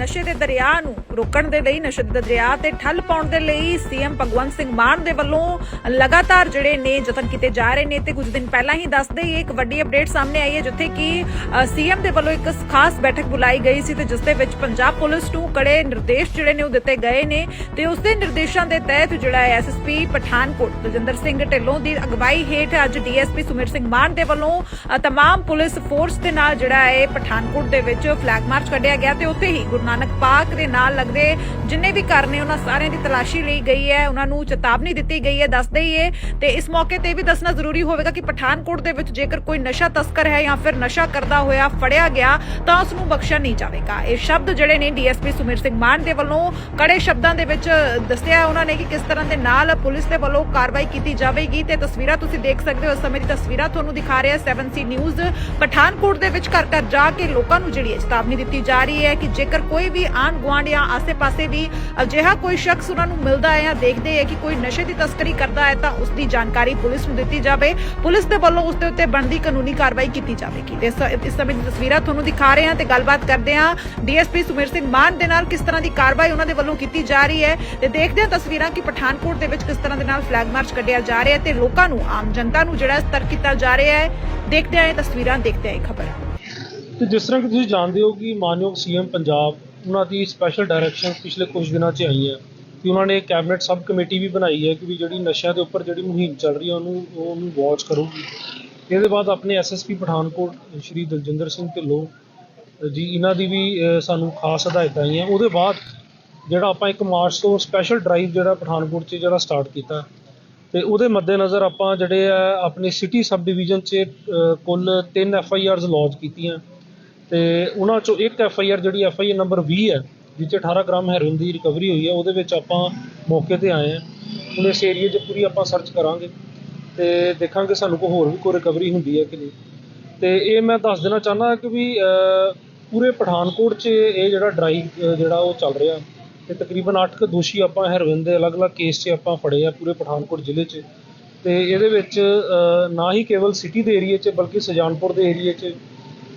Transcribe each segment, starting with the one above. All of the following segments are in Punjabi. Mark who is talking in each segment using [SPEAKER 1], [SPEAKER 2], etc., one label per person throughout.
[SPEAKER 1] ਨਸ਼ੇ ਦੇ ਦਰਿਆ ਨੂੰ ਰੋਕਣ ਦੇ ਲਈ, ਨਸ਼ੇ ਦੇ ਦਰਿਆ ਤੇ ਠੱਲ ਪਾਉਣ ਦੇ ਲਈ ਸੀਐਮ ਭਗਵੰਤ ਸਿੰਘ ਮਾਨ ਦੇ ਵੱਲੋਂ ਲਗਾਤਾਰ ਜਿਹੜੇ ਨੇ ਯਤਨ ਕੀਤੇ ਜਾ ਰਹੇ ਨੇ ਤੇ ਕੁਝ ਦਿਨ ਪਹਿਲਾਂ ਹੀ ਦੱਸਦੇ ਹੀ ਇੱਕ ਵੱਡੀ ਅਪਡੇਟ ਸਾਹਮਣੇ ਆਈ ਹੈ ਜਿੱਥੇ ਕਿ ਸੀਐਮ ਦੇ ਵੱਲੋਂ ਇੱਕ ਖਾਸ ਬੈਠਕ ਬੁਲਾਈ ਗਈ ਸੀ ਤੇ ਜਿਸ ਦੇ ਵਿੱਚ ਪੰਜਾਬ ਪੁਲਿਸ ਨੂੰ ਕੜੇ ਨਿਰਦੇਸ਼ ਜਿਹੜੇ ਨੇ ਉਹ ਦਿੱਤੇ ਗਏ ਨੇ ਤੇ ਉਸ ਦੇ ਨਿਰਦੇਸ਼ਾਂ ਦੇ ਤਹਿਤ ਜਿਹੜਾ ਐਸਐਸਪੀ ਪਠਾਨਕੋਟ ਤਜਿੰਦਰ ਸਿੰਘ ਢਿੱਲੋਂ ਦੀ ਅਗਵਾਈ ਹੇਠ ਅੱਜ ਡੀਐਸਪੀ ਸੁਮੀਰ ਸਿੰਘ ਮਾਨ ਦੇ ਵੱਲੋਂ ਤਮਾਮ ਪੁਲਿਸ ਫੋਰਸ ਦੇ ਨਾਲ ਜਿਹੜਾ ਹੈ ਪਠਾਨਕੋਟ ਦੇ ਵਿੱਚ ਫਲੈਗ ਮਾਰਚ ਕੱਢਿਆ ਗਿਆ ਤੇ ਉੱਥੇ ਹੀ ਗੁਰੂ ਨਾਨਕ ਪਾਰਕ ਦੇ ਨਾਲ ਲੱਗਦੇ ਜਿੰਨੇ ਵੀ ਘਰ ਨੇ, ਉਹਨਾਂ ਸਾਰਿਆਂ ਦੀ ਤਲਾਸ਼ੀ ਲਈ ਗਈ ਹੈ, ਉਹਨਾਂ ਨੂੰ ਚੇਤਾਵਨੀ ਦਿੱਤੀ ਗਈ ਹੈ ਦੱਸਦੇ ਹੀ ਤੇ ਇਸ ਮੌਕੇ ਤੇ ਇਹ ਵੀ ਦੱਸਣਾ ਜ਼ਰੂਰੀ ਹੋਵੇਗਾ ਕਿ ਪਠਾਨਕੋਟ ਦੇ ਵਿੱਚ ਜੇਕਰ ਕੋਈ ਨਸ਼ਾ ਤਸਕਰ ਹੈ ਜਾਂ ਫਿਰ ਨਸ਼ਾ ਕਰਦਾ ਹੋਇਆ ਫੜਿਆ ਗਿਆ, ਤਾਂ ਉਸ ਨੂੰ ਬਖਸ਼ਿਆ ਨਹੀਂ ਜਾਵੇਗਾ। ਇਹ ਸ਼ਬਦ ਜਿਹੜੇ ਨੇ ਡੀਐਸਪੀ ਸੁਮੀਰ ਸਿੰਘ ਮਾਨ ਦੇ ਵੱਲੋਂ ਕੜੇ ਸ਼ਬਦਾਂ ਦੇ ਵਿੱਚ ਦੱਸਿਆ ਉਹਨਾਂ ਨੇ ਕਿ ਕਿਸ ਤਰ੍ਹਾਂ ਦੇ ਨਾਲ ਪੁਲਿਸ ਦੇ ਵੱਲੋਂ ਕਾਰਵਾਈ ਕੀਤੀ ਜਾਵੇਗੀ। ਤੇ ਤਸਵੀਰਾਂ ਤੁਸੀਂ ਦੇਖ ਸਕਦੇ ਹੋ, ਇਸ ਸਮੇਂ ਦੀ ਤਸਵੀਰਾਂ ਤੁਹਾਨੂੰ ਦਿਖਾ ਰਿਹਾ 7C ਨਿਊਜ਼। ਪਠਾਨਕੋਟ ਦੇ ਵਿੱਚ ਘਰ ਘਰ ਜਾ ਕੇ ਲੋਕਾਂ ਨੂੰ ਜਿਹੜੀ ਚੇਤਾਵਨੀ ਦਿੱਤੀ ਜਾ ਰਹੀ ਹੈ ਕਿ ਜੇਕਰ ਕੋਈ ਕੋਈ ਵੀ ਆਂਢ ਗੁਆਂਢ ਜਾਂ ਆਸੇ-ਪਾਸੇ ਵੀ ਅਜਿਹਾ ਕੋਈ ਸ਼ਖਸ ਉਹਨਾਂ ਨੂੰ ਮਿਲਦਾ ਹੈ ਜਾਂ ਦੇਖਦੇ ਹੈ ਕਿ ਕੋਈ ਨਸ਼ੇ ਦੀ ਤਸਕਰੀ ਕਰਦਾ ਹੈ ਤਾਂ ਉਸ ਦੀ ਜਾਣਕਾਰੀ ਪੁਲਿਸ ਨੂੰ ਦਿੱਤੀ ਜਾਵੇ। ਪੁਲਿਸ ਦੇ ਵੱਲੋਂ ਉਸ ਦੇ ਉੱਤੇ ਬਣਦੀ ਕਾਨੂੰਨੀ ਕਾਰਵਾਈ ਕੀਤੀ ਜਾਵੇਗੀ। ਤੇ ਇਸ- ਸਮੇਂ ਦੀ ਤਸਵੀਰਾਂ ਤੁਹਾਨੂੰ ਦਿਖਾ ਰਹੇ ਹਾਂ ਤੇ ਗੱਲਬਾਤ ਕਰਦੇ ਹਾਂ ਡੀਐਸਪੀ ਸੁਮੀਰ ਸਿੰਘ ਮਾਨ ਦੇ ਨਾਲ ਕਿਸ ਤਰ੍ਹਾਂ ਦੀ ਕਾਰਵਾਈ ਉਹਨਾਂ ਦੇ ਵੱਲੋਂ ਕੀਤੀ ਜਾ ਰਹੀ ਹੈ ਤੇ ਦੇਖਦੇ ਹਾਂ ਤਸਵੀਰਾਂ ਕਿ ਪਠਾਨਕੋਟ ਦੇ ਵਿੱਚ ਕਿਸ ਤਰ੍ਹਾਂ ਦੇ ਨਾਲ ਫਲੈਗ ਮਾਰਚ ਕੱਢਿਆ ਜਾ ਰਿਹਾ ਹੈ ਤੇ ਲੋਕਾਂ ਨੂੰ, ਆਮ ਜਨਤਾ ਨੂੰ ਜਿਹੜਾ ਸਤਰਕ ਕੀਤਾ ਜਾ ਰਿਹਾ ਹੈ। ਦੇਖਦੇ ਹਾਂ ਇਹ ਤਸਵੀਰਾਂ, ਦੇਖਦੇ ਹਾਂ ਇਹ ਖਬਰ।
[SPEAKER 2] ਤੇ ਜਿਸ ਤਰ੍ਹਾਂ ਕਿ ਤੁਸੀਂ ਜਾਣਦੇ ਹੋ ਕਿ ਮਾਨਯੋਗ ਸੀਐਮ ਪੰਜਾਬ ਉਹਨਾਂ ਦੀ ਸਪੈਸ਼ਲ ਡਾਇਰੈਕਸ਼ਨ ਪਿਛਲੇ ਕੁਝ ਦਿਨਾਂ 'ਚ ਆਈ ਹੈ ਕਿ ਉਹਨਾਂ ਨੇ ਕੈਬਨਿਟ ਸਬ ਕਮੇਟੀ ਵੀ ਬਣਾਈ ਹੈ ਕਿ ਵੀ ਜਿਹੜੀ ਨਸ਼ਿਆਂ ਦੇ ਉੱਪਰ ਜਿਹੜੀ ਮੁਹਿੰਮ ਚੱਲ ਰਹੀ ਹੈ ਉਹਨੂੰ ਉਹਨੂੰ ਵਾਚ ਕਰੂਗੀ। ਇਹਦੇ ਬਾਅਦ ਆਪਣੇ ਐਸਐਸਪੀ ਪਠਾਨਕੋਟ, ਸ਼੍ਰੀ ਦਲਜਿੰਦਰ ਸਿੰਘ ਢਿੱਲੋਂ ਜੀ, ਇਹਨਾਂ ਦੀ ਵੀ ਸਾਨੂੰ ਖਾਸ ਹਦਾਇਤਾਂ ਆਈਆਂ। ਉਹਦੇ ਬਾਅਦ ਜਿਹੜਾ ਆਪਾਂ ਇੱਕ ਮਾਰਚ ਤੋਂ ਸਪੈਸ਼ਲ ਡਰਾਈਵ ਜਿਹੜਾ ਪਠਾਨਕੋਟ 'ਚ ਜਿਹੜਾ ਸਟਾਰਟ ਕੀਤਾ, ਤੇ ਉਹਦੇ ਮੱਦੇਨਜ਼ਰ ਆਪਾਂ ਜਿਹੜੇ ਆ, ਆਪਣੇ ਸਿਟੀ ਸਬ ਡਿਵੀਜ਼ਨ 'ਚ ਕੁੱਲ 3 ਐਫ ਆਈ ਆਰਜ਼ ਲਾਂਚ ਕੀਤੀਆਂ। ਤੇ ਉਹਨਾਂ 'ਚੋਂ ਇੱਕ ਐਫ ਆਈ ਆਰ ਜਿਹੜੀ ਐਫ ਆਈ ਆਰ ਨੰਬਰ 20 ਹੈ ਜਿਸ 'ਚ 18 ਗ੍ਰਾਮ ਹੈਰੋਇਨ ਦੀ ਰਿਕਵਰੀ ਹੋਈ ਹੈ, ਉਹਦੇ ਵਿੱਚ ਆਪਾਂ ਮੌਕੇ ਤੇ ਆਏ ਹਾਂ। ਹੁਣ ਇਸ ਏਰੀਏ 'ਚ ਪੂਰੀ ਆਪਾਂ ਸਰਚ ਕਰਾਂਗੇ ਤੇ ਦੇਖਾਂਗੇ ਸਾਨੂੰ ਕੋਈ ਹੋਰ ਵੀ ਕੋਈ ਰਿਕਵਰੀ ਹੁੰਦੀ ਹੈ ਕਿ ਨਹੀਂ। ਤੇ ਇਹ ਮੈਂ ਦੱਸ ਦੇਣਾ ਚਾਹੁੰਦਾ ਕਿ ਵੀ ਪੂਰੇ ਪਠਾਨਕੋਟ 'ਚ ਇਹ ਜਿਹੜਾ ਡਰਾਈਵ ਜਿਹੜਾ ਉਹ ਚੱਲ ਰਿਹਾ ਤੇ ਤਕਰੀਬਨ 8 ਕੁ ਦੋਸ਼ੀ ਆਪਾਂ ਹੈਰੋਇਨ ਦੇ ਅਲੱਗ-ਅਲੱਗ ਕੇਸ 'ਚ ਆਪਾਂ ਫੜੇ ਆ ਪੂਰੇ ਪਠਾਨਕੋਟ ਜ਼ਿਲ੍ਹੇ 'ਚ। ਤੇ ਇਹਦੇ ਵਿੱਚ ਨਾ ਹੀ ਕੇਵਲ ਸਿਟੀ ਦੇ ਏਰੀਏ 'ਚ, ਬਲਕਿ ਸੁਜਾਨਪੁਰ ਦੇ ਏਰੀਏ 'ਚ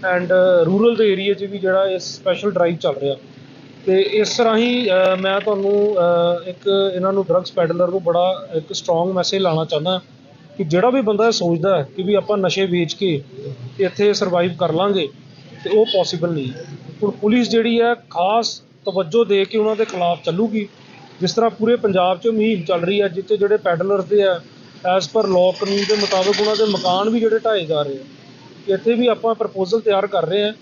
[SPEAKER 2] ਐਂਡ ਰੂਰਲ uh, ਦੇ ਏਰੀਏ 'ਚ ਵੀ ਜਿਹੜਾ ਇਹ ਸਪੈਸ਼ਲ ਡਰਾਈਵ ਚੱਲ ਰਿਹਾ। ਤੇ ਇਸ ਰਾਹੀਂ ਮੈਂ ਤੁਹਾਨੂੰ ਇੱਕ ਇਹਨਾਂ ਨੂੰ ਡਰੱਗਸ ਪੈਡਲਰ ਨੂੰ ਬੜਾ ਇੱਕ ਸਟਰੋਂਗ ਮੈਸੇਜ ਲਾਣਾ ਚਾਹੁੰਦਾ ਕਿ ਜਿਹੜਾ ਵੀ ਬੰਦਾ ਇਹ ਸੋਚਦਾ ਕਿ ਵੀ ਆਪਾਂ ਨਸ਼ੇ ਵੇਚ ਕੇ ਇੱਥੇ ਸਰਵਾਈਵ ਕਰ ਲਾਂਗੇ, ਤੇ ਉਹ ਪੋਸੀਬਲ ਨਹੀਂ। ਹੁਣ ਪੁਲਿਸ ਜਿਹੜੀ ਹੈ ਖਾਸ ਤਵੱਜੋ ਦੇ ਕੇ ਉਹਨਾਂ ਦੇ ਖਿਲਾਫ ਚੱਲੂਗੀ। ਜਿਸ ਤਰ੍ਹਾਂ ਪੂਰੇ ਪੰਜਾਬ 'ਚ ਮੁਹਿੰਮ ਚੱਲ ਰਹੀ ਹੈ, ਜਿੱਥੇ ਜਿਹੜੇ ਪੈਡਲਰਸ ਦੇ ਆ ਐਸ ਪਰ ਲਾਅ ਕਾਨੂੰਨ ਦੇ ਮੁਤਾਬਕ ਉਹਨਾਂ ਦੇ ਮਕਾਨ ਵੀ ਜਿਹੜੇ ਢਾਏ ਜਾ ਰਹੇ ਆ ਇੱਥੇ ਵੀ ਆਪਾਂ ਪ੍ਰਪੋਜ਼ਲ ਤਿਆਰ ਕਰ ਰਹੇ ਹਾਂ।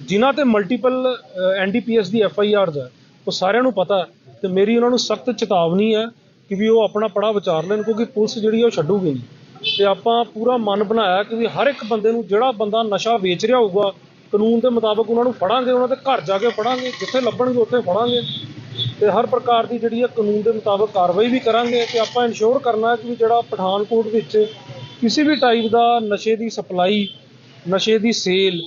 [SPEAKER 2] ਜਿਨ੍ਹਾਂ ਤੇ ਮਲਟੀਪਲ ਐਨਡੀਪੀਐਸ ਦੀ ਐਫ ਆਈ ਆਰਜ਼ ਹੈ, ਉਹ ਸਾਰਿਆਂ ਨੂੰ ਪਤਾ ਹੈ ਤੇ ਮੇਰੀ ਉਹਨਾਂ ਨੂੰ ਸਖਤ ਚੇਤਾਵਨੀ ਹੈ ਕਿ ਵੀ ਉਹ ਆਪਣਾ ਪੜਾ ਵਿਚਾਰ ਲੈਣ ਕਿਉਂਕਿ ਪੁਲਿਸ ਜਿਹੜੀ ਉਹ ਛੱਡੂਗੀ ਨਹੀਂ। ਤੇ ਆਪਾਂ ਪੂਰਾ ਮਨ ਬਣਾਇਆ ਕਿ ਵੀ ਹਰ ਇੱਕ ਬੰਦੇ ਨੂੰ ਜਿਹੜਾ ਬੰਦਾ ਨਸ਼ਾ ਵੇਚ ਰਿਹਾ ਹੋਊਗਾ, ਕਾਨੂੰਨ ਦੇ ਮੁਤਾਬਕ ਉਹਨਾਂ ਨੂੰ ਫੜਾਂਗੇ, ਉਹਨਾਂ ਦੇ ਘਰ ਜਾ ਕੇ ਫੜਾਂਗੇ, ਜਿੱਥੇ ਲੱਭਣਗੇ ਉੱਥੇ ਫੜਾਂਗੇ। ਤੇ ਹਰ ਪ੍ਰਕਾਰ ਦੀ ਜਿਹੜੀ ਹੈ ਕਾਨੂੰਨ ਦੇ ਮੁਤਾਬਕ ਕਾਰਵਾਈ ਵੀ ਕਰਾਂਗੇ ਤੇ ਆਪਾਂ ਇਨਸ਼ੋਰ ਕਰਨਾ ਕਿ ਵੀ ਜਿਹੜਾ ਪਠਾਨਕੋਟ ਵਿੱਚ ਕਿਸੇ ਵੀ ਟਾਈਪ ਦਾ ਨਸ਼ੇ ਦੀ ਸਪਲਾਈ ਨਸ਼ੇ ਦੀ ਸੇਲ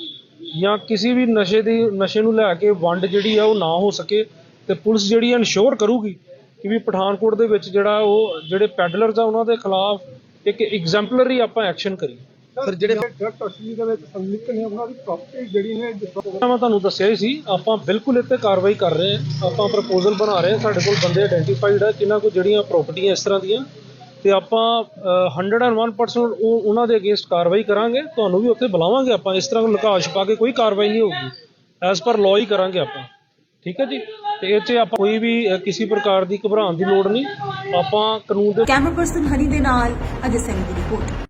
[SPEAKER 2] ਜਾਂ ਕਿਸੇ ਵੀ ਨਸ਼ੇ ਦੀ ਨਸ਼ੇ ਨੂੰ ਲੈ ਕੇ ਵੰਡ ਜਿਹੜੀ ਆ ਉਹ ਨਾ ਹੋ ਸਕੇ ਤੇ ਪੁਲਿਸ ਜਿਹੜੀ ਇਨਸ਼ੋਰ ਕਰੂਗੀ ਕਿ ਵੀ ਪਠਾਨਕੋਟ ਦੇ ਵਿੱਚ ਜਿਹੜਾ ਉਹ ਜਿਹੜੇ ਪੈਡਲਰਸ ਆ ਉਹਨਾਂ ਦੇ ਖਿਲਾਫ ਇੱਕ ਐਗਜ਼ੈਂਪਲਰੀ ਆਪਾਂ ਐਕਸ਼ਨ ਕਰੀਏ।
[SPEAKER 3] ਸਰ ਜਿਹੜੇ ਡਰਗ ਤਸਕਰੀ ਦੇ ਵਿੱਚ ਸੰਲਿਪਤ ਨੇ ਉਹਨਾਂ ਦੀ ਪ੍ਰਾਪਰਟੀ ਜਿਹੜੀ ਨੇ
[SPEAKER 2] ਮੈਂ ਤੁਹਾਨੂੰ ਦੱਸਿਆ ਹੀ ਸੀ ਆਪਾਂ ਬਿਲਕੁਲ ਇੱਥੇ ਕਾਰਵਾਈ ਕਰ ਰਹੇ ਹਾਂ ਆਪਾਂ ਪ੍ਰਪੋਜ਼ਲ ਬਣਾ ਰਹੇ ਹਾਂ ਸਾਡੇ ਕੋਲ ਬੰਦੇ ਆਇਡੈਂਟੀਫਾਈਡ ਹੈ ਜਿਨ੍ਹਾਂ ਕੋਲ ਜਿਹੜੀਆਂ ਪ੍ਰਾਪਰਟੀਆਂ ਇਸ ਤਰ੍ਹਾਂ ਦੀਆਂ। ਤੇ ਆਪਾਂ 101% ਉਹ ਉਹਨਾਂ ਦੇ ਅਗੇਂਸਟ ਕਾਰਵਾਈ ਕਰਾਂਗੇ, ਤੁਹਾਨੂੰ ਵੀ ਉੱਥੇ ਬੁਲਾਵਾਂਗੇ ਆਪਾਂ, ਇਸ ਤਰ੍ਹਾਂ ਲੁਕਾਸ਼ ਪਾ ਕੇ ਕੋਈ ਕਾਰਵਾਈ ਨਹੀਂ ਹੋਊਗੀ। ਐਸ ਪਰ ਲਾਅ ਹੀ ਕਰਾਂਗੇ ਆਪਾਂ। ਠੀਕ ਹੈ ਜੀ? ਤੇ ਇਹ ਆਪਾਂ ਕੋਈ ਵੀ ਕਿਸੇ ਪ੍ਰਕਾਰ ਦੀ ਘਬਰਾਉਣ ਦੀ ਲੋੜ ਨਹੀਂ। ਆਪਾਂ ਕਾਨੂੰਨ ਦੇ
[SPEAKER 4] ਕੈਮਰਾ ਪਰਸਨ ਹਨੀ ਦੇ ਨਾਲ ਅਜੇ ਸਿੰਘ ਦੀ ਰਿਪੋਰਟ